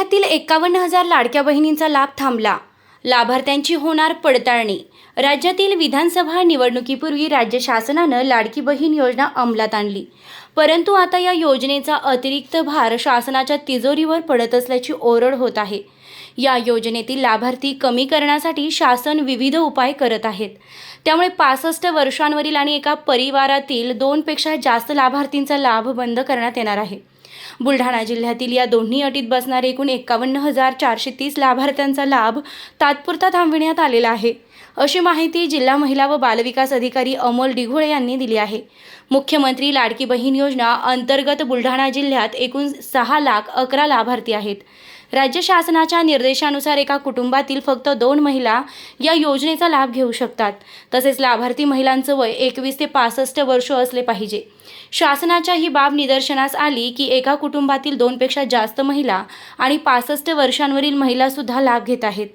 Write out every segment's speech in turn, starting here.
एकावन्न हजार लाडक्या बहिणींचा लाभ थांबला. लाभार्थ्यांची होणार पडताळणी. राज्यातील विधानसभा निवडणुकीपूर्वी राज्य शासनानं लाडकी बहीण योजना अंमलात आणली. परंतु आता या योजनेचा अतिरिक्त भार शासनाच्या तिजोरीवर पडत असल्याची ओरड होत आहे. या योजनेतील लाभार्थी कमी करण्यासाठी शासन विविध उपाय करत आहेत. त्यामुळे पासष्ट वर्षांवरील आणि एका परिवारातील दोनपेक्षा जास्त लाभार्थींचा लाभ बंद करण्यात येणार आहे. बुलढाणा जिल्ह्यातील या दोन्ही अटीत बसणारे एकूण एकावन्न हजार चारशे तीस लाभार्थ्यांचा लाभ तात्पुरता थांबविण्यात आलेला आहे. अशी माहिती जिल्हा महिला व बालविकास अधिकारी अमोल डिघोळे यांनी दिली आहे. मुख्यमंत्री लाडकी बहीण योजना अंतर्गत बुलढाणा जिल्ह्यात एकूण सहा लाख अकरा लाभार्थी आहेत. राज्य शासनाच्या निर्देशानुसार एका कुटुंबातील फक्त दोन महिला या योजनेचा लाभ घेऊ शकतात. तसेच लाभार्थी महिलांचं वय एकवीस ते पासष्ट वर्ष असले पाहिजे. शासनाच्या ही बाब निदर्शनास आली की एका कुटुंबातील दोनपेक्षा जास्त महिला आणि पासष्ट वर्षांवरील महिलासुद्धा लाभ घेत आहेत.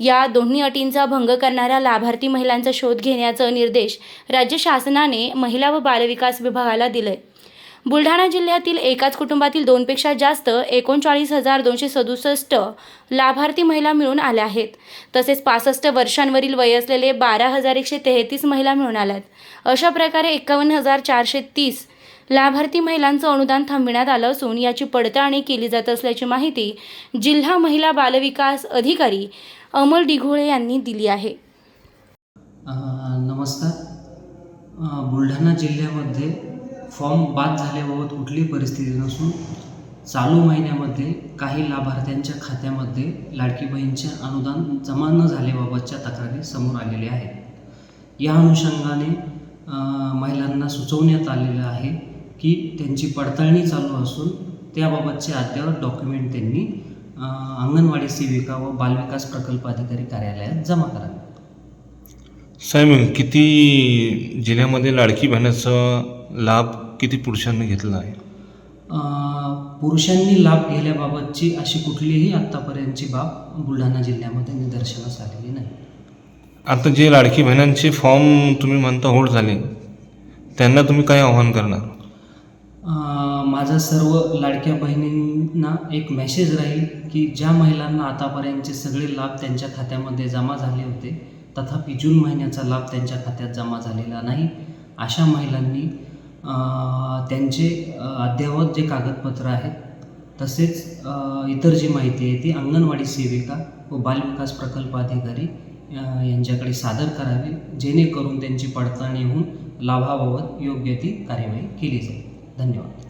या दोन्ही अटींचा भंग करणाऱ्या लाभार्थी महिलांचा शोध घेण्याचा निर्देश राज्य शासनाने महिला व बालविकास विभागाला दिले बुलढाणा जिल्ह्यातील एकाच कुटुंबातील दोनपेक्षा जास्त एकोणचाळीस हजार दोनशे सदुसष्ट लाभार्थी महिला मिळून आल्या आहेत. तसेच पासष्ट वर्षांवरील वय असलेले बारा हजार एकशे तेहतीस महिला मिळून आल्यात. अशा प्रकारे एकावन्न हजार चारशे तीस लाभार्थी महिलांचं अनुदान थांबविण्यात आलं असून याची पडताळणी केली जात असल्याची माहिती जिल्हा महिला बालविकास अधिकारी अमल डिघोळे यांनी दिली आहे. नमस्कार. बुलढाणा जिल्ह्यामध्ये फॉर्म बाद झाल्याबाबत कुठलीही परिस्थिती नसून चालू महिन्यामध्ये काही लाभार्थ्यांच्या खात्यामध्ये लाडकी बहीणचे अनुदान जमा न झाल्याबाबतच्या तक्रारी समोर आलेल्या आहेत. या अनुषंगाने महिलांना सुचवण्यात आलेलं आहे की त्यांची पडताळणी चालू असून त्याबाबतचे अद्ययावत डॉक्युमेंट त्यांनी अंगणवाडी सेविका व बालविकास प्रकल्प अधिकारी कार्यालयात जमा करावे. साहेब किती जिल्ह्यामध्ये लाडकी बहिणाचा लाभ किती पुरुषांनी घेतला आहे? पुरुषांनी लाभ घेण्याबाबतची अशी कुठलीही आत्तापर्यंतची बाब बुलढाणा जिल्ह्यामध्ये निदर्शनास आलेली नाही. आता जे लाडकी बहिणांचे फॉर्म तुम्ही म्हणता होल्ड झाले त्यांना तुम्ही काय आव्हान करणार? माझा सर्व लाडक्या बहिणींना एक मेसेज राहील की ज्या महिलांना आतापर्यंतचे सगळे लाभ त्यांच्या खात्यामध्ये जमा झाले होते तथापि जून महिन्याचा लाभ त्यांच्या खात्यात जमा झालेला नाही. अशा महिलांनी त्यांचे अद्ययावत जे कागदपत्र आहेत तसेच इतर जी माहिती आहे ती अंगणवाडी सेविका व बालविकास प्रकल्प अधिकारी यांच्याकडे सादर करावी जेणेकरून त्यांची पडताळणी होऊन लाभाबाबत योग्य ती कार्यवाही केली जाईल. धन्यवाद.